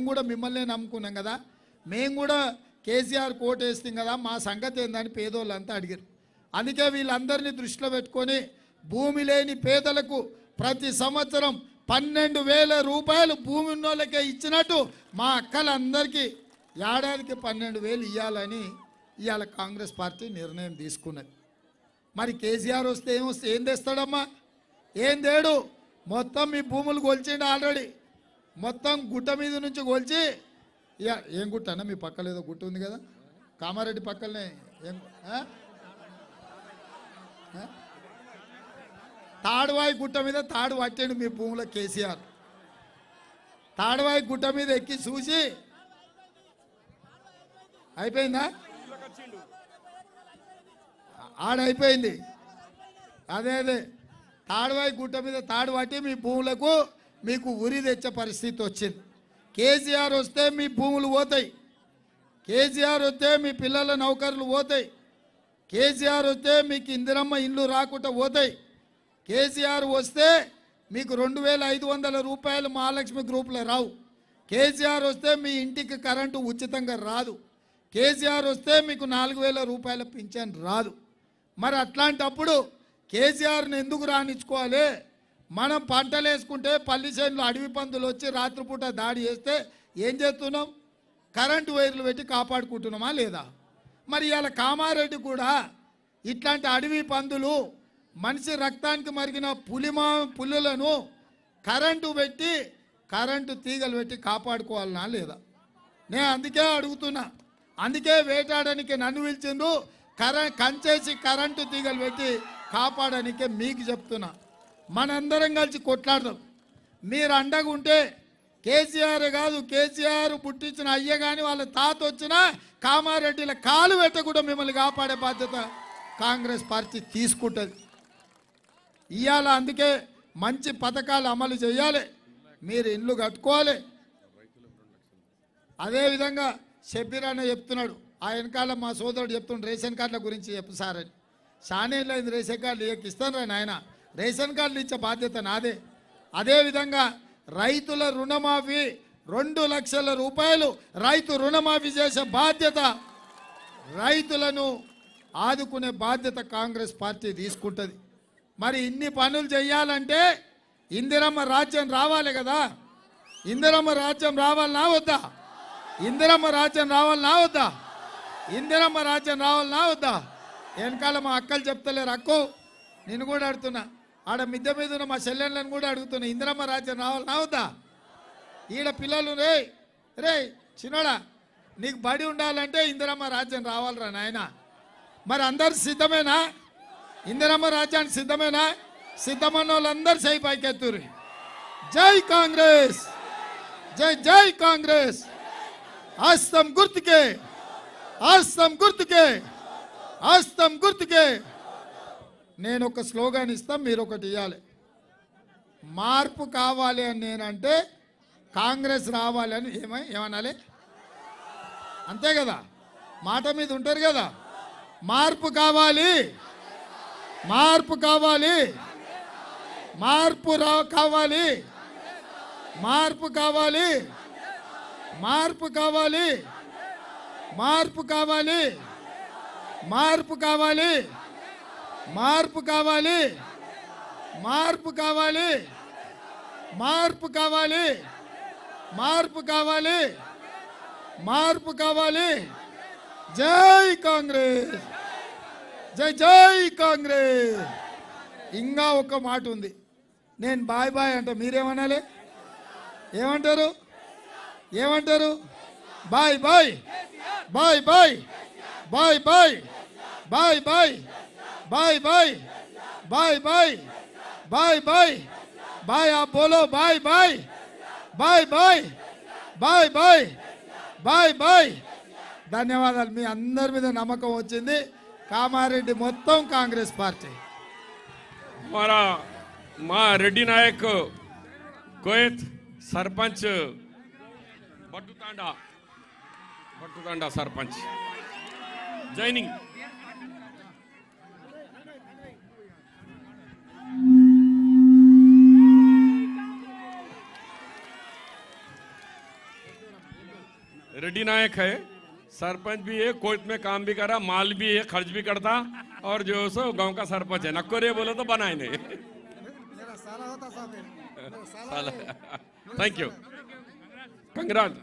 మేము కూడా మిమ్మల్నే నమ్ముకున్నాం కదా. మేము కూడా కేసీఆర్ కోట్ వేస్తాం కదా మా సంగతి ఏందని పేదోళ్ళంతా అడిగారు. అందుకే వీళ్ళందరినీ దృష్టిలో పెట్టుకొని భూమి లేని పేదలకు ప్రతి సంవత్సరం పన్నెండు వేల రూపాయలు భూమి ఉన్నోళ్ళకే ఇచ్చినట్టు మా అక్కలందరికీ ఏడాదికి పన్నెండు వేలు ఇవ్వాలని ఇవాళ కాంగ్రెస్ పార్టీ నిర్ణయం తీసుకున్నది. మరి కేసీఆర్ వస్తే ఏం వస్తే ఏం తెస్తాడమ్మా? ఏం తేడు? మొత్తం మీ భూములు కొలిచిండు ఆల్రెడీ. మొత్తం గుట్ట మీద నుంచి కొలిచి ఇక ఏం గుట్ట అన్న మీ పక్కలేదో గుట్ట ఉంది కదా? కామారెడ్డి పక్కనే ఏం తాడువాయి గుట్ట మీద తాడు పట్టాడు మీ భూముల కేసీఆర్. తాడువాయి గుట్ట మీద ఎక్కి చూసి అయిపోయిందా? ఆడైపోయింది. అదే అదే. తాడువాయి గుట్ట మీద తాడు పట్టి మీ భూములకు మీకు ఉరి తెచ్చే పరిస్థితి వచ్చింది. కేసీఆర్ వస్తే మీ భూములు పోతాయి. కేసీఆర్ వస్తే మీ పిల్లల నౌకర్లు పోతాయి. కేసీఆర్ వస్తే మీకు ఇందిరమ్మ ఇల్లు రాకుండా పోతాయి. కేసీఆర్ వస్తే మీకు రెండు వేల ఐదు వందల రూపాయలు మహాలక్ష్మి గ్రూపులో రావు. కేసీఆర్ వస్తే మీ ఇంటికి కరెంటు ఉచితంగా రాదు. కేసీఆర్ వస్తే మీకు నాలుగు వేల రూపాయల పింఛన్ రాదు. మరి అట్లాంటప్పుడు కేసీఆర్ని ఎందుకు రాణించుకోవాలి? మనం పంటలు వేసుకుంటే పల్లి చేనులు అడవి పందులు వచ్చి రాత్రిపూట దాడి చేస్తే ఏం చేస్తున్నాం? కరెంటు వైర్లు పెట్టి కాపాడుకుంటున్నామా లేదా? మరి ఇవాళ కామారెడ్డి కూడా ఇట్లాంటి అడవి పందులు మనిషి రక్తానికి మరిగిన పులిమా పులులను కరెంటు పెట్టి కరెంటు తీగలు పెట్టి కాపాడుకోవాలనా లేదా? నేను అందుకే అడుగుతున్నా. అందుకే వేటాడడానికి నన్ను పిలిచిండ్రు కరె కంచేసి కరెంటు తీగలు పెట్టి కాపాడడానికే మీకు చెప్తున్నా. మనందరం కలిసి కొట్లాడదాం. మీరు అండగా ఉంటే కేసీఆర్ కాదు కేసీఆర్ పుట్టించిన అయ్య కానీ వాళ్ళ తాత వచ్చినా కామారెడ్డిల కాలు పెట్టకుండా మిమ్మల్ని కాపాడే బాధ్యత కాంగ్రెస్ పార్టీ తీసుకుంటుంది. ఇవాళ అందుకే మంచి పథకాలు అమలు చేయాలి. మీరు ఇల్లు కట్టుకోవాలి. అదేవిధంగా షబ్బీర్ అన్న చెప్తున్నాడు. ఆ వెనకాల మా సోదరుడు చెప్తుండే రేషన్ కార్డుల గురించి చెప్పు సార్ అని. షానేళ్ళు రేషన్ కార్డులు ఎక్కిస్తాను ఇస్తాను రా నాయన. రేషన్ కార్డులు ఇచ్చే బాధ్యత నాదే. అదేవిధంగా రైతుల రుణమాఫీ రెండు లక్షల రూపాయలు రైతు రుణమాఫీ చేసే బాధ్యత రైతులను ఆదుకునే బాధ్యత కాంగ్రెస్ పార్టీ తీసుకుంటుంది. మరి ఇన్ని పనులు చేయాలంటే ఇందిరమ్మ రాజ్యం రావాలి కదా. ఇందిరమ్మ రాజ్యం రావాలనా వద్దా? ఇందిరమ్మ రాజ్యం రావాలనా వద్దా? ఇందిరమ్మ రాజ్యం రావాలనా వద్దా? వెనకాల మా అక్కలు చెప్తలేరు అక్కో నేను కూడా అడుతున్నా ఆడ మిద్దె మీద ఉన్న మా చెల్లెళ్ళని కూడా అడుగుతున్నా ఇందిరమ్మ రాజ్యం రావాలి రావద్దా? ఈడ పిల్లలు రే రే చిన్నోడా నీకు బడి ఉండాలంటే ఇందిరమ్మ రాజ్యం రావాలిరా నాయన. మరి అందరు సిద్ధమేనా? ఇందిరమ్మ రాజ్యానికి సిద్ధమేనా? సిద్ధమన్న వాళ్ళందరూ సై పైకెత్తురు జై కాంగ్రెస్! జై జై కాంగ్రెస్! ఆస్తం గుర్తుకే ఆస్తం గుర్తుకే ఆస్తం గుర్తుకే. నేను ఒక స్లోగాన్ ఇస్తాను మీరు ఒకటి ఇవ్వాలి మార్పు కావాలి అని నేనంటే కాంగ్రెస్ రావాలి అని ఏమై ఏమనాలి? అంతే కదా? మాట మీద ఉంటారు కదా? మార్పు కావాలి. మార్పు కావాలి. మార్పు రా కావాలి. మార్పు కావాలి. మార్పు కావాలి. మార్పు కావాలి. మార్పు కావాలి. మార్పు కావాలి. మార్పు కావాలి. మార్పు కావాలి. మార్పు కావాలి. మార్పు కావాలి. జై కాంగ్రెస్. జై జై కాంగ్రెస్. ఇంకా ఒక మాట ఉంది. నేను బాయ్ బాయ్ అంట మీరేమనాలి? ఏమంటారు? ఏమంటారు? Bye bye. Bye bye. Bye bye. Bye bye bye bye bye bye bye bye. Bye ఆ బోలో bye bye bye bye bye bye bye bye ధన్యవాదాలు. మీ అందరి మీద నమ్మకం వచ్చింది. కామారెడ్డి మొత్తం కాంగ్రెస్ పార్టీ. మన మా రెడ్డి నాయక్ కోయత్ సర్పంచ్ బట్టుతాండా. బట్టుతాండా సర్పంచ్. జైనింగ్ रेड्डी नायक है। सरपंच भी है कोर्ट में काम भी करा माल भी है खर्च भी करता और जो सो गाँव का सरपंच है। नक्को रे बोले तो बनाए नहीं। Thank you कंग्राट